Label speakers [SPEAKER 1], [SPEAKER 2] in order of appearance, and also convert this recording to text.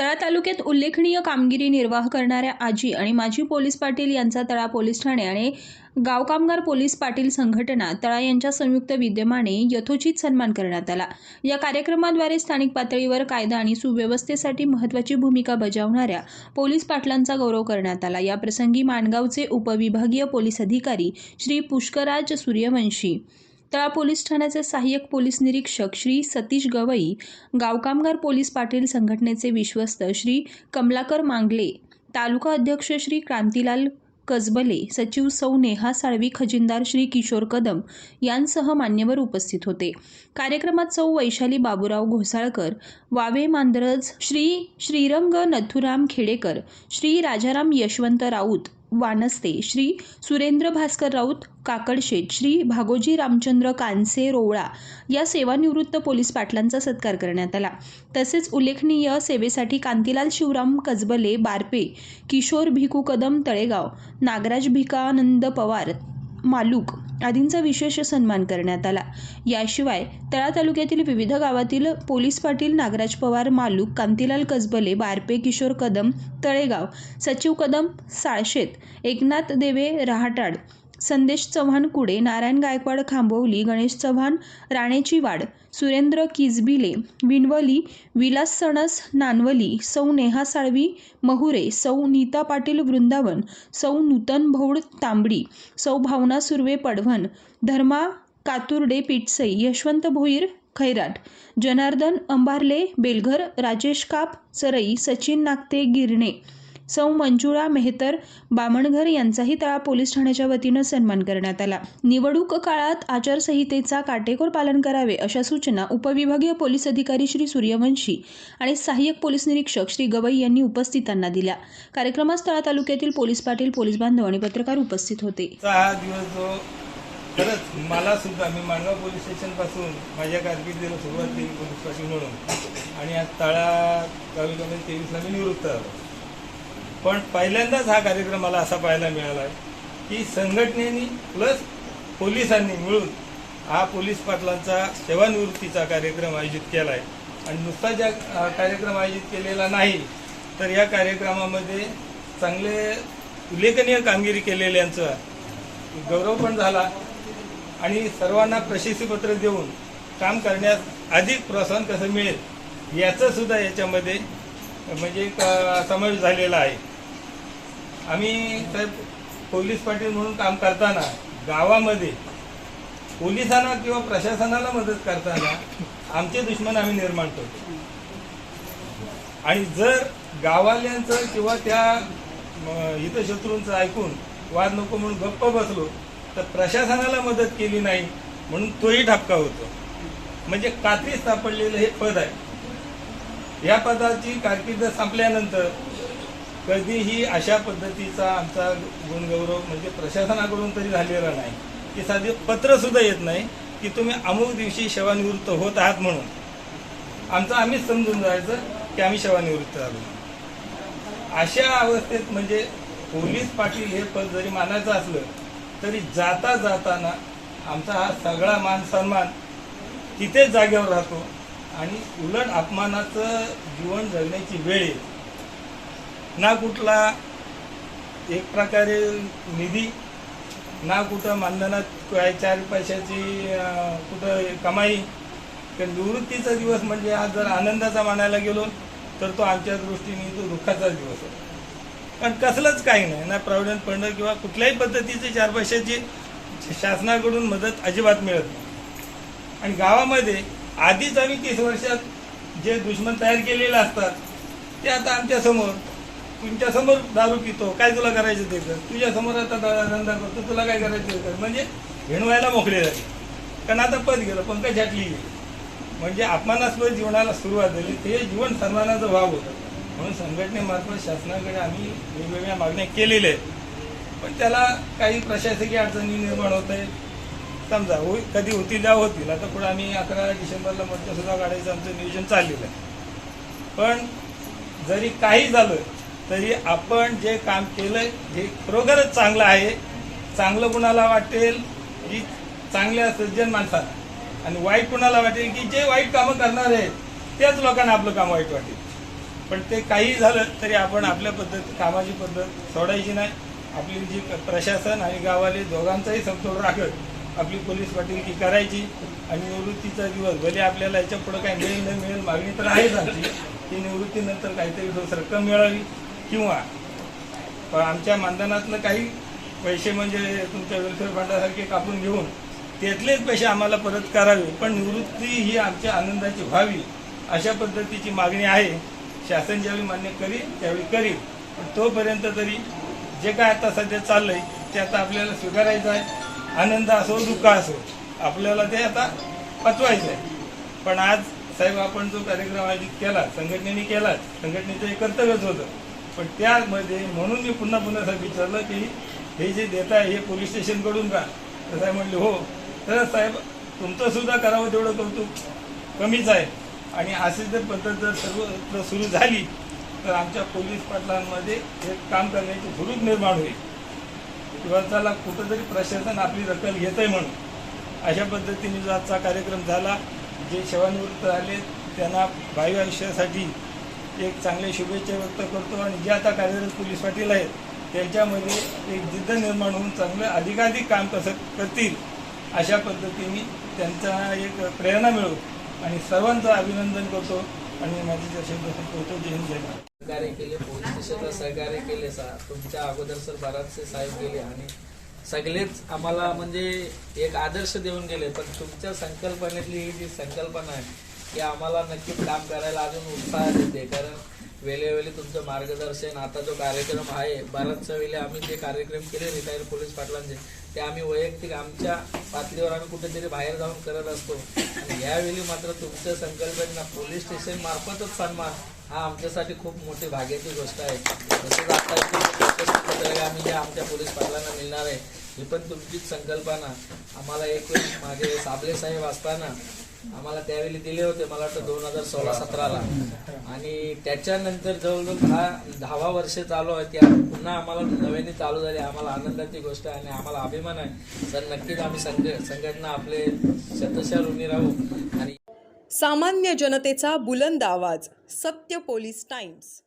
[SPEAKER 1] तळा तालुक्यात उल्लेखनीय कामगिरी निर्वाह करणाऱ्या आजी आणि माजी पोलीस पाटील यांचा तळा पोलीस ठाणे आणि गाव कामगार पोलीस पाटील संघटना तळा यांच्या संयुक्त विद्यमाने यथोचित सन्मान करण्यात आला. या कार्यक्रमाद्वारे स्थानिक पातळीवर कायदा आणि सुव्यवस्थेसाठी महत्त्वाची भूमिका बजावणाऱ्या पोलीस पाटलांचा गौरव करण्यात आला. या प्रसंगी माणगावचे उपविभागीय पोलीस अधिकारी श्री पुष्कराज सूर्यवंशी तळा पोलीस ठाण्याचे सहाय्यक पोलीस निरीक्षक श्री सतीश गवई गावकामगार पोलीस पाटील संघटनेचे विश्वस्त श्री कमलाकर मांगले तालुका अध्यक्ष श्री क्रांतीलाल कसबले सचिव सौ नेहा साळवी खजिनदार श्री किशोर कदम यांसह मान्यवर उपस्थित होते. कार्यक्रमात सौ वैशाली बाबूराव घोसाळकर वावे मांदरज श्री श्रीरंग नथुराम खेडेकर श्री राजाराम यशवंत राऊत वानस्ते श्री सुरेंद्र भास्कर राऊत काकडशेठ श्री भागोजी रामचंद्र कानसे रोवळा या सेवानिवृत्त पोलीस पाटलांचा सत्कार करण्यात आला. तसेच उल्लेखनीय सेवेसाठी कांतीलाल शिवराम कसबले बारपे किशोर भिकू कदम तळेगाव नागराज भिकानंद पवार मालूक आदींचा विशेष सन्मान करण्यात आला. याशिवाय तळा तालुक्यातील विविध गावातील पोलीस पाटील नागराज पवार मालूक कांतीलाल कसबले बारपे किशोर कदम तळेगाव सचिव कदम साळशेत एकनाथ देवे रहाटाड संदेश चव्हाण कुडे नारायण गायकवाड खांबवली गणेश चव्हाण राणेची वाड सुरेंद्र किजबिले विनवली विलास सणस नानवली सौ नेहा साळवी महुरे सौ नीता पाटील वृंदावन सौ नूतन भौड तांबडी सौ भावना सुर्वे पडवण धर्मा कातुर्डे पिटसई यशवंत भोईर खैराट जनार्दन अंबारले बेलघर राजेश काप सरई सचिन नागते गिरणे सौ मंजुळा मेहतर बामणघर यांचाही तळा पोलीस ठाण्याच्या वतीनं सन्मान करण्यात आला. निवडणूक काळात आचारसंहितेचा काटेकोर पालन करावे अशा सूचना उपविभागीय पोलीस अधिकारी श्री सूर्यवंशी आणि सहाय्यक पोलीस निरीक्षक श्री गवई यांनी उपस्थितांना दिल्या. कार्यक्रमास तळा तालुक्यातील पोलीस पाटील पोलीस बांधव आणि पत्रकार उपस्थित होते.
[SPEAKER 2] हा दिवस जो खरंच मला सुद्धा मी माणगाव पोलीस स्टेशनपासून माझ्या कारकिर्दीला सुरुवात केली पोलीस पाटील म्हणून. आणि आज ताळा तालुक्यामध्ये तेवीसला मी निवृत्त आलो पण पहिल्यांदाच हा कार्यक्रम मला असा पाहायला मिळाला की संघटनेनी प्लस पोलिसांनी मिळून हा पोलीस पाटलांचा सेवानिवृत्तीचा कार्यक्रम आयोजित केला आहे आणि नुसता ज्या कार्यक्रम आयोजित केलेला नाही तर या कार्यक्रमामध्ये चांगले उल्लेखनीय कामगिरी केलेल्यांचा गौरव पण झाला. आणि सर्वांना प्रशस्तीपत्र देऊन काम करण्यास अधिक प्रोत्साहन कसं मिळेल याचं सुद्धा याच्यामध्ये म्हणजे एक समावेश झालेला आहे. आम्ही साहेब पोलीस पाटील म्हणून काम करताना गावामध्ये पोलिसांना किंवा प्रशासनाला मदत करताना आमचे दुश्मन आम्ही निर्माण करतो. आणि जर गावाल्यांचं किंवा त्या हितशत्रूंचं ऐकून वाद नको म्हणून गप्प बसलो तर प्रशासनाला मदत केली नाही म्हणून तोही ठपका होतो. म्हणजे कात्री सापडलेलं हे पद आहे. या पदाची कारकीर्द संपल्यानंतर कधीही अशा पद्धतीचा आमचा गुणगौरव म्हणजे प्रशासनाकडून तरी झालेला नाही. की साधी पत्र सुद्धा येत नाही की तुम्ही अमुक दिवशी सेवानिवृत्त होत आहात म्हणून. आमचं आम्हीच समजून जायचं की आम्ही सेवानिवृत्त झालो अशा अवस्थेत म्हणजे पोलीस पाटील हे पद जरी मानायचं असलं तरी जाता जाताना आमचा हा सगळा मान सन्मान तिथेच जागेवर राहतो. आणि उलट अपमानाचं जीवन जगण्याची वेळ येते. ना कुठला एक प्रकारे निधी ना कुठं मानधनात काय चार पैशाची कुठं कमाई. तर निवृत्तीचा दिवस म्हणजे आज जर आनंदाचा मानायला गेलो तर तो आमच्या दृष्टीने तो दुःखाचा दिवस आहे. पण कसलंच काही नाही. ना प्रॉव्हिडंट फंड किंवा कुठल्याही पद्धतीची चार पैशाची शासनाकडून मदत अजिबात मिळत नाही. आणि गावामध्ये आधीच आम्ही तीस वर्षात जे दुश्मन तयार केलेले असतात ते आता आमच्यासमोर तुमच्यासमोर दारू पितो. काय तुला करायचं ते कर? तुझ्या समोर आता धंदा करतो. तुला काय करायचं ते कर? म्हणजे हिणवायला मोकळे झाले. कारण आता पद गेलं पंकज झाटली म्हणजे अपमानास्पद जीवनाला सुरुवात झाली. ते जीवन सन्मानाचं भाव होतं. म्हणून संघटनेमार्फत शासनाकडे आम्ही वेगवेगळ्या मागण्या केलेल्या आहेत. पण त्याला काही प्रशासकीय अडचणी निर्माण होत आहेत. समजा होई कधी होतील त्या होतील. आता पुढे आम्ही अकरा डिसेंबरला मतदारसुद्धा सुद्धा काढायचं आमचं नियोजन चाललेलं आहे. पण जरी काही झालं तरी आपण जे काम केलं हे खरोखरच चांगलं आहे. चांगलं कुणाला वाटेल की चांगल्या सज्जन माणसाला. आणि वाईट कुणाला वाटेल की जे वाईट कामं करणार आहेत त्याच लोकांना आपलं काम वाईट वाटेल. पण ते काही झालं तरी आपण आपल्या पद्धत कामाची पद्धत सोडायची नाही. आपली जी प्रशासन आणि गावाले दोघांचाही समतोल राखत आपली पोलीस पाटीलकी करायची. आणि निवृत्तीचा दिवस भले आपल्याला याच्यापुढे काही मिळेल न मिळेल मागणी तर आहेच आमची. की निवृत्तीनंतर काहीतरी रक्कम मिळावी. किंवा पण आमच्या मानधनातलं काही पैसे म्हणजे तुमच्या वेलफेअर फंडासारखे कापून घेऊन त्यातलेच पैसे आम्हाला परत करावे. पण निवृत्ती ही आमच्या आनंदाची व्हावी अशा पद्धतीची मागणी आहे. शासन ज्यावेळी मान्य करील त्यावेळी करील. पण तोपर्यंत तरी जे काय आता सध्या चाललंय ते आता आपल्याला स्वीकारायचं आहे. आनंद असो दुःख असो आपल्याला ते आता पचवायचं आहे पण आज साहेब आपण जो कार्यक्रम आयोजित केला संघटनेने केला संघटनेचं हे कर्तव्यच होतं. पण त्यामध्ये म्हणून मी पुन्हा पुन्हा साहेब विचारलं की हे जे देत आहे हे पोलीस स्टेशनकडून का? तर साहेब म्हणले हो. तर साहेब तुमचंसुद्धा करावं तेवढं कौतुक कमीच आहे. आणि अशी जर पद्धत जर सर्वत्र सुरू झाली तर आमच्या पोलीस पाटलांमध्ये हे काम करण्याची हुरूप निर्माण होईल. किंवा त्याला कुठंतरी प्रशासन आपली दखल घेत आहे म्हणून. अशा पद्धतीने जो आजचा कार्यक्रम झाला जे सेवानिवृत्त आले त्यांना भावी आयुष्यासाठी एक चांगले शुभेच्छा व्यक्त करतो आणि जे आता कार्यरत पोलीस पाटील आहेत त्यांच्यामध्ये एक जिद्द निर्माण होऊन चांगलं अधिकाधिक काम कसं करतील अशा पद्धतीने त्यांचा एक प्रेरणा मिळो. आणि सर्वांचं अभिनंदन करतो आणि माझी शब्द संपवतो जय हिंद जय भारत.
[SPEAKER 3] सहकार्य केले पोलीस स्टेशनला सहकार्य केले सा तुमच्या अगोदर सर बराचसे साहेब गेले आणि सगळेच आम्हाला म्हणजे एक आदर्श देऊन गेले. पण तुमच्या संकल्पनेतली ही जी संकल्पना आहे की आम्हाला नक्कीच काम करायला अजून उत्साह देते. कारण वेळोवेळी तुमचं मार्गदर्शन आता जो कार्यक्रम आहे बऱ्याचशा वेळी आम्ही जे कार्यक्रम केले रिटायर पोलीस पाटलांचे ते आम्ही वैयक्तिक आमच्या पातळीवर आम्ही कुठेतरी बाहेर जाऊन करत असतो. आणि यावेळी मात्र तुमच्या संकल्पना पोलीस स्टेशन मार्फतच सन्मान हा आमच्यासाठी खूप मोठी भाग्याची गोष्ट आहे. तसंच आता आम्ही जे आमच्या पोलीस पाटलांना मिळणार आहे ही पण तुमचीच संकल्पना. आम्हाला एक मागे साबले साहेब असताना आम्हाला त्यावेळी दिले होते मला वाटतं दोन हजार सोळा सतराला. आणि त्याच्यानंतर जवळजवळ दहा दहावा वर्ष चालू आहे त्या पुन्हा आम्हाला नव्याने चालू झाली. आम्हाला आनंदाची गोष्ट आहे आणि आम्हाला अभिमान आहे. तर नक्कीच आम्ही संघ संघटना आपले शतशा ऋणी राहू. आणि
[SPEAKER 4] सामान्य जनतेचा बुलंद आवाज सत्य पोलीस टाइम्स.